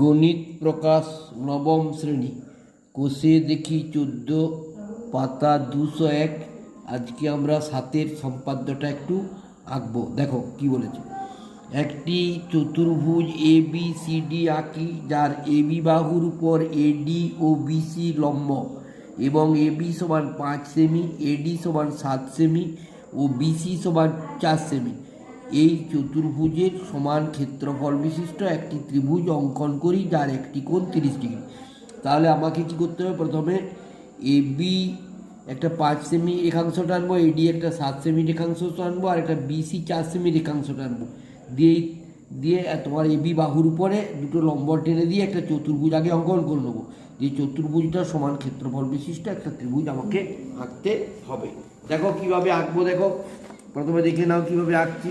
গণিত প্রকাশ নবম শ্রেণি। কোষে দেখি চোদ্দ, পাতা দুশো এক। আজকে আমরা সাতের সম্পাদ্যটা একটু আঁকবো। দেখো কি বলেছে। একটি চতুর্ভুজ এ বি সি ডি আঁকি, যার এ বি বাহুর উপর এডি ও বিসি লম্ব এবং এ বি সমান পাঁচ সেমি এডি সমান সাত সেমি ও বিসি সমান চার সেমি। এই চতুর্ভুজের সমান ক্ষেত্রফল বিশিষ্ট একটি ত্রিভুজ অঙ্কন করি, যার একটি কোণ তিরিশ ডিগ্রি। তাহলে আমাকে কি করতে হবে? প্রথমে এ বি একটা পাঁচ সেমি রেখাংশ টানবো এডি একটা সাত সেমি রেখাংশ টানবো, আর একটা বিসি চার সেমি রেখাংশ টানবো। দিয়ে দিয়ে তোমার এবি বাহুর উপরে দুটো লম্ব টেনে দিয়ে একটা চতুর্ভুজ আগে অঙ্কন করে নেব। যে চতুর্ভুজটা সমান ক্ষেত্রফল বিশিষ্ট একটা ত্রিভুজ আমাকে আঁকতে হবে। দেখো কীভাবে আঁকবো, দেখো। প্রথমে দেখে নাও কীভাবে আঁকছি।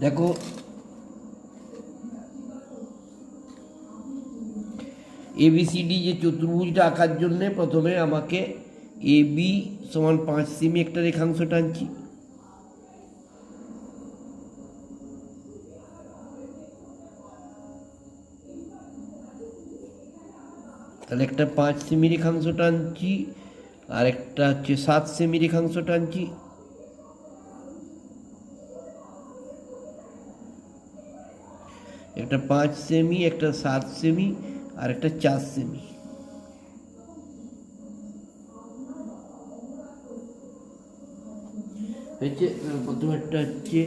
দেখো এবিসিডি যে চতুর্ভুজটা আঁকার জন্যে প্রথমে আমাকে এ বি সমান পাঁচ সেমি একটা রেখাংশ টানছি তাহলে একটা পাঁচ সেমি রেখাংশ টানছি আর একটা হচ্ছে সাত সেমি রেখাংশ টানছি একটা পাঁচ সেমি একটা সাত সেমি আর একটা চার সেমি হচ্ছে প্রথমে একটা হচ্ছে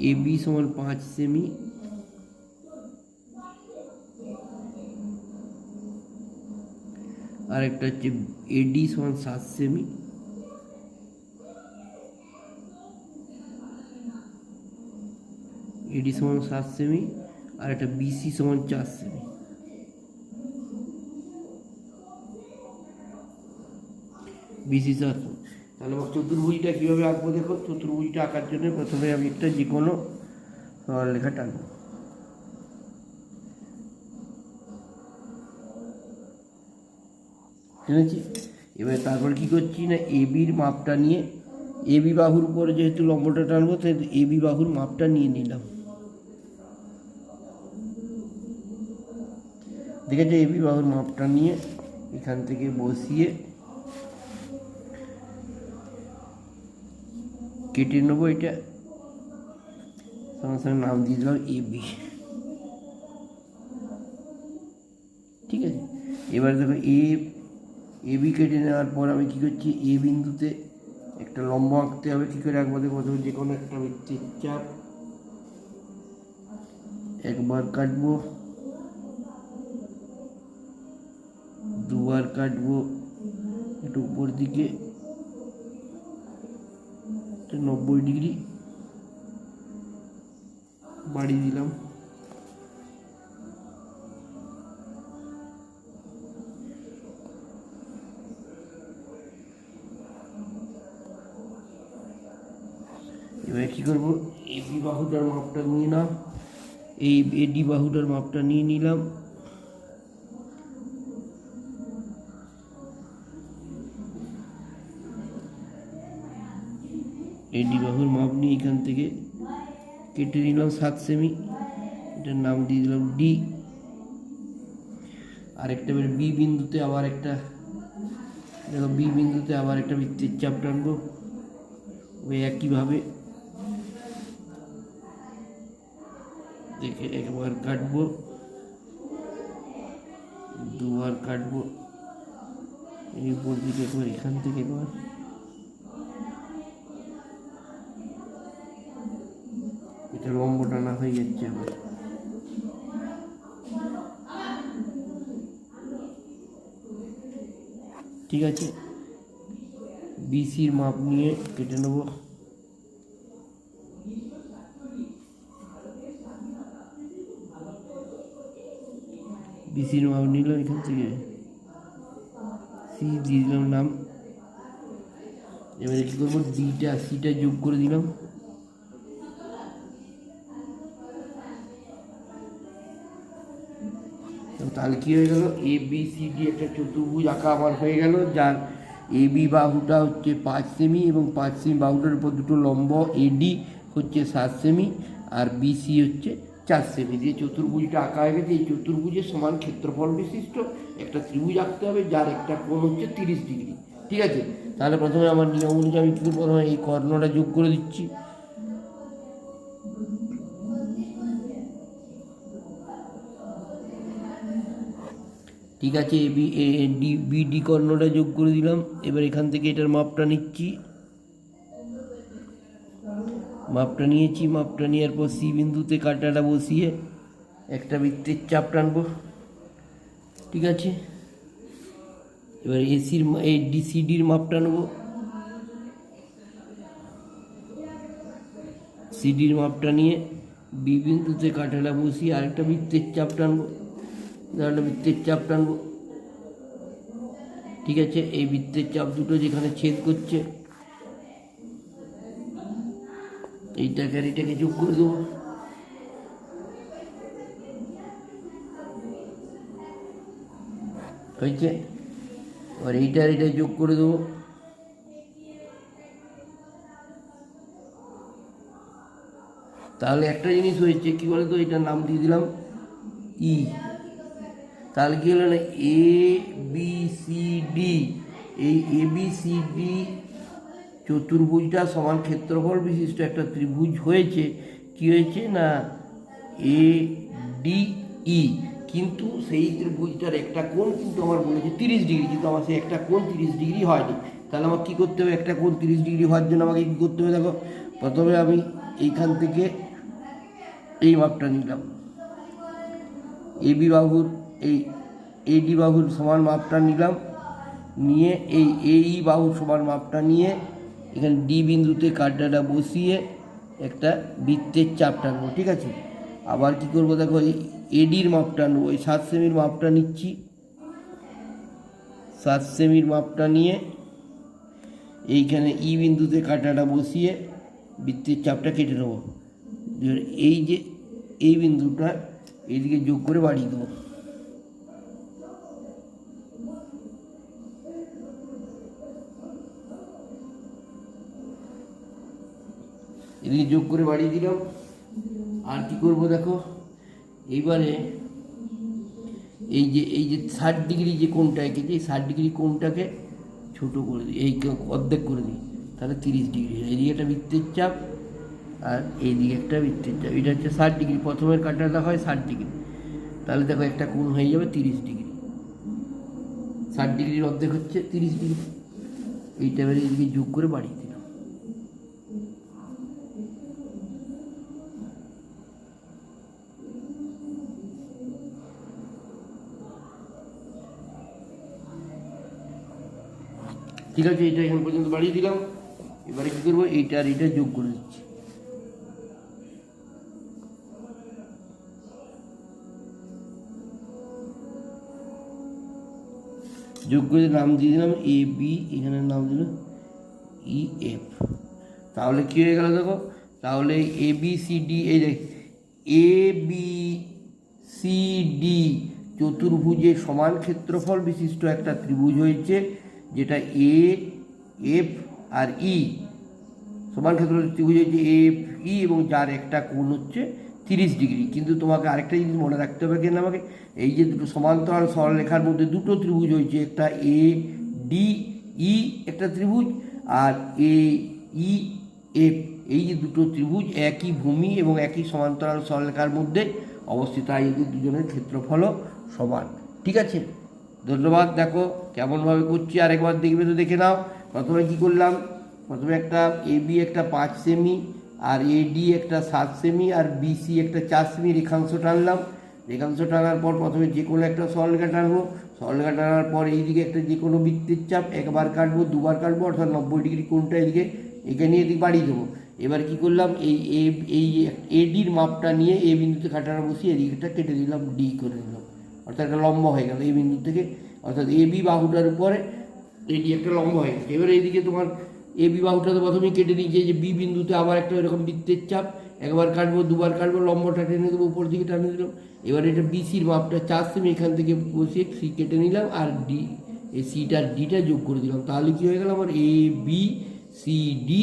এ বি সমান পাঁচ সেমি আর একটা হচ্ছে এডি সমান সাত সেমি এডি সমান সাত সেমি আর একটা বিসি সমান চার সেমি বিসি চার তাহলে আমার চতুর্ভুজটা কীভাবে আঁকবো দেখো? চতুর্ভুজটা আঁকার জন্য প্রথমে আমি একটা যে কোনো লেখা টানবো। শুনেছি? এবার তারপর কি করছি না এবির মাপটা নিয়ে এবি বাহুর উপরে যেহেতু লম্বটা টানবো সেহেতু এবি বাহুর মাপটা নিয়ে নিলাম। দেখেছ এবি বাহুর মাপটা নিয়ে এখান থেকে বসিয়ে কেটে নেব এটা। সঙ্গে সঙ্গে নাম দিয়ে দিলাম এবি। ঠিক আছে? এবার দেখো এ, এবি কেটে নেওয়ার পর আমি কী করছি? এ বিন্দুতে একটা লম্ব আঁকতে হবে, কী করে আঁকবো? দেখো যে কোনো একটা বৃত্তির চাপ একবার কাটবো। দুবার কাটবো একটু উপর দিকে নব্বই ডিগ্রি বাড়িয়ে দিলাম এবার কী করব এবি বাহুটার মাপটা নিয়ে নাও এই এডি বাহুটার মাপটা নিয়ে নিলাম এডি বাহুর মাপ নিয়ে এখান থেকে। কেটে নিলাম সাত সেমি এটার নাম দিয়ে দিলাম ডি আর একটা এবার বি বিন্দুতে আবার একটা। দেখো বি বিন্দুতে আবার একটা বৃত্তের চাপ টানবো। ওই একইভাবে। দেখে একবার কাটবো। দুবার কাটবো। এই উপর দিকে একবার এখান থেকে একবার। লম্ব টানা হয়ে যাচ্ছে আবার। ঠিক আছে। বিসির মাপ নিয়ে কেটে নেব। বিসির মাপ নিল এখান থেকে। সি দিয়ে দিলাম নাম। এবারে কী করব? ডিটা সিটা যোগ করে দিলাম। তাহলে কী হয়ে গেল? এ বি সি ডি একটা চতুর্ভুজ আঁকা আমার হয়ে গেল, যার এ বি বাহুটা হচ্ছে পাঁচ সেমি এবং পাঁচ সেমি বাহুটার উপর দুটো লম্ব এডি হচ্ছে সাত সেমি আর বিসি হচ্ছে চার সেমি। দিয়ে চতুর্ভুজটা আঁকা হয়ে গেছে, এই চতুর্ভুজের সমান ক্ষেত্রফল বিশিষ্ট একটা ত্রিভুজ আঁকতে হবে, যার একটা কোণ হচ্ছে তিরিশ ডিগ্রি। ঠিক আছে? তাহলে প্রথমে আমার নিয়ম অনুযায়ী আমি কী প্রথমে এই কর্ণটা যোগ করে দিচ্ছি। ঠিক আছে A B A D B D কর্ণটা যোগ করে দিলাম। এবার এখান থেকে এটার মাপটা নিচ্ছি। মাপটা নিয়েছি, মাপটা নেওয়ার পর সি বিন্দুতে কাঁটাটা বসিয়ে একটা বৃত্তের চাপ টানবো। ঠিক আছে? এবার এসির এই ডিসিডির মাপটা নেব। সিডির মাপটা নিয়ে বি বিন্দুতে কাঁটাটা বসিয়ে আরেকটা বৃত্তের চাপ টানবো। আরেকটা বৃত্তের চাপ টানবো। ঠিক আছে? এই বৃত্তের চাপ দুটো যেখানে ছেদ করছে এইটাকে আর এটাকে যোগ করে দেবো। হয়েছে? আর এইটা আর এটা যোগ করে দেবো। তাহলে একটা জিনিস হয়েছে, কি বলতো? এটার নাম দিয়ে দিলাম ই। তাহলে কি হলো না? এ বি সি ডি এই এ বি সি ডি চতুর্ভুজটা সমান ক্ষেত্রফল বিশিষ্ট একটা ত্রিভুজ হয়েছে। কি হয়েছে না? এ ডি ই কিন্তু সেই ত্রিভুজটার একটা কোণ কিন্তু আমার বলেছে তিরিশ ডিগ্রি, কিন্তু আমার সেই একটা কোণ তিরিশ ডিগ্রি হয়নি। তাহলে আমার কী করতে হবে? একটা কোণ তিরিশ ডিগ্রি হওয়ার জন্য আমাকে কী করতে হবে? দেখো, প্রথমে আমি এইখান থেকে এই মাপটা নিলাম। এবি বাহুর এই এডি বাহুর সমান মাপটা নিলাম, নিয়ে এই এই বাহুর সমান মাপটা নিয়ে এখানে ডি বিন্দুতে কাঁটাটা বসিয়ে একটা বৃত্তের চাপ টানবো, ঠিক আছে? আবার কি করব দেখো, এই এডির মাপটা নেব, এই সাত সেমির মাপটা নিচ্ছি। সাত সেমির মাপটা নিয়ে এইখানে ই বিন্দুতে কাটাটা বসিয়ে বৃত্তের চাপটা কেটে নেব। এই যে এই বিন্দুটা এইদিকে যোগ করে বাড়িয়ে দেবো। এদিকে যোগ করে বাড়িয়ে দিলাম। আর কি করব দেখো? এইবারে এই যে এই যে ষাট ডিগ্রি যে কোণটা এঁকেছি, এই ষাট ডিগ্রি কোণটাকে ছোট করে দিই, এই অর্ধেক করে দিই। তাহলে তিরিশ ডিগ্রি। এইদিকে একটা বৃত্তের চাপ আর এইদিকে একটা বৃত্তের চাপ। এটা হচ্ছে ষাট ডিগ্রি। প্রথমের কাটাটা হয় ষাট ডিগ্রি। তাহলে দেখো একটা কোণ হয়ে যাবে তিরিশ ডিগ্রি। ষাট ডিগ্রির অর্ধেক হচ্ছে তিরিশ ডিগ্রি। এইটা এবারে এদিকে যোগ করে বাড়িয়ে দিলাম। ঠিক আছে, এটা এখান পর্যন্ত বাড়িয়ে দিলাম। এবারে কী করব? এইটা আর এইটা যোগ করে দিচ্ছি। যোগ করে নাম দিয়ে দিলাম এ বি এখানে নাম দিল ই এফ তাহলে কী হয়ে গেল দেখো? তাহলে এ বি সি ডি এই দেখ এ বি সি ডি চতুর্ভুজের সমান ক্ষেত্রফল বিশিষ্ট একটা ত্রিভুজ হয়েছে। যেটা এ এফ আর ই সমান ক্ষেত্রফল ত্রিভুজ হয়েছে এফ ই এবং যার একটা কোণ হচ্ছে তিরিশ ডিগ্রি। কিন্তু তোমাকে আরেকটা জিনিস মনে রাখতে হবে কেন আমাকে, এই যে দুটো সমান্তরাল সরলরেখার মধ্যে দুটো ত্রিভুজ হয়েছে, একটা এ ডি ই একটা ত্রিভুজ, আর এ ই এফ এই যে দুটো ত্রিভুজ একই ভূমি এবং একই সমান্তরাল সরলরেখার মধ্যে অবস্থিত এদের দুজনের ক্ষেত্রফলও সমান। ঠিক আছে? ধন্যবাদ, দেখো। কেমনভাবে করছি আরেকবার দেখবে তো দেখে নাও। প্রথমে কি করলাম? প্রথমে একটা এ বি একটা পাঁচ সেমি আর এডি একটা সাত সেমি আর বিসি একটা চার সেমি রেখাংশ টানলাম। রেখাংশ টানার পর প্রথমে যে কোনো একটা সরলরেখা টানবো। সরলরেখা টানার পর এইদিকে একটা যে কোনো বৃত্তের চাপ একবার কাটবো, দুবার কাটবো, অর্থাৎ নব্বই ডিগ্রি কোনটা এদিকে এখানে এদিকে বাড়িয়ে দেবো। এবার কি করলাম? এই এই এডির মাপটা নিয়ে এ বিন্দুতে কাটাটা বসিয়ে এদিকটা কেটে দিলাম ডি করে দিলাম। অর্থাৎ একটা লম্বা হয়ে গেল এই বিন্দু থেকে। অর্থাৎ এ বি বাহুটার উপরে এটি একটা লম্বা হয়ে গেছে। এবার এইদিকে তোমার এ বি বাহুটা তো প্রথমেই কেটে নিয়েছে যে বি বিন্দুতে আবার একটা এরকম বৃত্তের চাপ, একবার কাটবো, দুবার কাটবো, লম্বাটা টেনে দেবো উপর দিকে টানে দিলাম। এবার এটা বিসির মাপটা চার সেমি এখান থেকে বসিয়ে সি কেটে নিলাম আর ডি এই সিটা ডিটা যোগ করে দিলাম। তাহলে কী হয়ে গেল? আমার এ বি সি ডি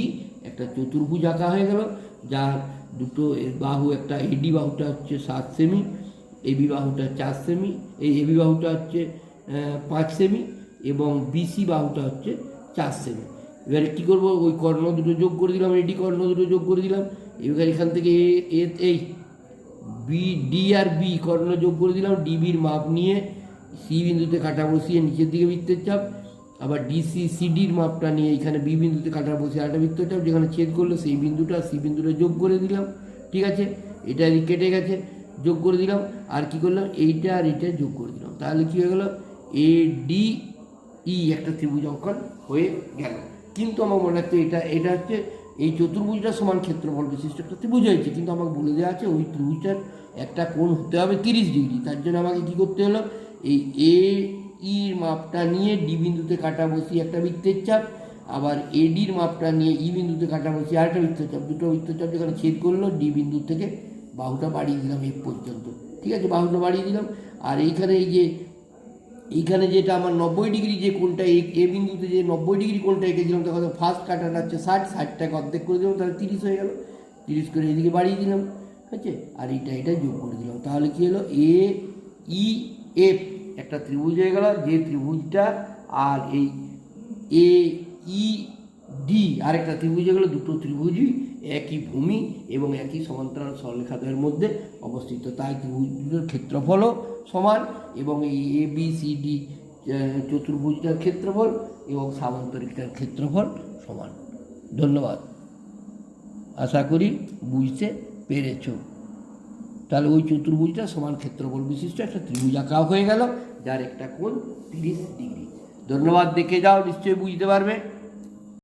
একটা চতুর্ভুজ আঁকা হয়ে গেল, যার দুটো এর বাহু একটা এডি বাহুটা হচ্ছে সাত সেমি এবি বাহুটা চার সেমি এই এবি বাহুটা হচ্ছে পাঁচ সেমি এবং বিসি বাহুটা হচ্ছে চার সেমি এবারে কী করব? ওই কর্ণ দুটো যোগ করে দিলাম এডি কর্ণ দুটো যোগ করে দিলাম। এবার এখান থেকে এ- এই বি ডি আর বি কর্ণ যোগ করে দিলাম। ডিবির মাপ নিয়ে সি বিন্দুতে কাটা বসিয়ে নিচের দিকে বৃত্তের চাপ। আবার ডিসি সিডির মাপটা নিয়ে এখানে বি বিন্দুতে কাটা বসিয়ে আরেকটা বৃত্তের চাপ, যেখানে ছেদ করল সেই বিন্দুটা সি বিন্দুটা যোগ করে দিলাম। ঠিক আছে? এটা কেটে গেছে, যোগ করে দিলাম। আর কি করলাম? এইটা আর এইটা যোগ করে দিলাম। তাহলে কী হয়ে গেল? এ ডি ই একটা ত্রিভুজ অঙ্কন হয়ে গেল। কিন্তু আমার মনে হচ্ছে এটা এটা হচ্ছে এই চতুর্ভুজটা সমান ক্ষেত্রফল বিশিষ্ট একটা ত্রিভুজ হয়েছে। কিন্তু আমাকে বলে দেওয়া আছে ওই ত্রিভুজটার একটা কোণ হতে হবে তিরিশ ডিগ্রি। তার জন্য আমাকে কী করতে হলো? এই এ ইর মাপটা নিয়ে ডি বিন্দুতে কাটা বসিয়ে একটা বৃত্তের চাপ, আবার এডির মাপটা নিয়ে ই বিন্দুতে কাটা বসিয়ে আরেকটা বৃত্তের চাপ। দুটো বৃত্তের চাপ যেখানে ছেদ করল ডি বিন্দু থেকে বাহুটা বাড়িয়ে দিলাম এ পর্যন্ত। ঠিক আছে? বাহুটা বাড়িয়ে দিলাম। আর এইখানে এই যে এইখানে যেটা আমার নব্বই ডিগ্রি যে কোনটা এ বিন্দুতে যে নব্বই ডিগ্রি কোনটা এঁকেছিলাম, তখন ফার্স্ট কাটাটা হচ্ছে ষাট, ষাটটাকে অর্ধেক করে দিলাম, তাহলে তিরিশ হয়ে গেল। তিরিশ করে এদিকে বাড়িয়ে দিলাম, ঠিক আছে? আর এইটা, এটা যোগ করে দিলাম। তাহলে কী হলো? এ, ই, এফ, একটা ত্রিভুজ হয়ে গেল, যে ত্রিভুজটা আর এই এ, ই, ডি আরেকটা ত্রিভুজ হয়ে গেলো, দুটো ত্রিভুজই একই ভূমি এবং একই সমান্তরাল সরলরেখাদের মধ্যে অবস্থিত। তাই ত্রিভুজ দুটোর ক্ষেত্রফলও সমান এবং এই এ বি সি ডি চতুর্ভুজটার ক্ষেত্রফল এবং সামান্তরিকটার ক্ষেত্রফল সমান। ধন্যবাদ। আশা করি বুঝতে পেরেছ। তাহলে ওই চতুর্ভুজটা সমান ক্ষেত্রফল বিশিষ্ট একটা ত্রিভুজ আঁকা হয়ে গেল, যার একটা কোণ তিরিশ ডিগ্রি। ধন্যবাদ, দেখে যাও, নিশ্চয়ই বুঝতে পারবে।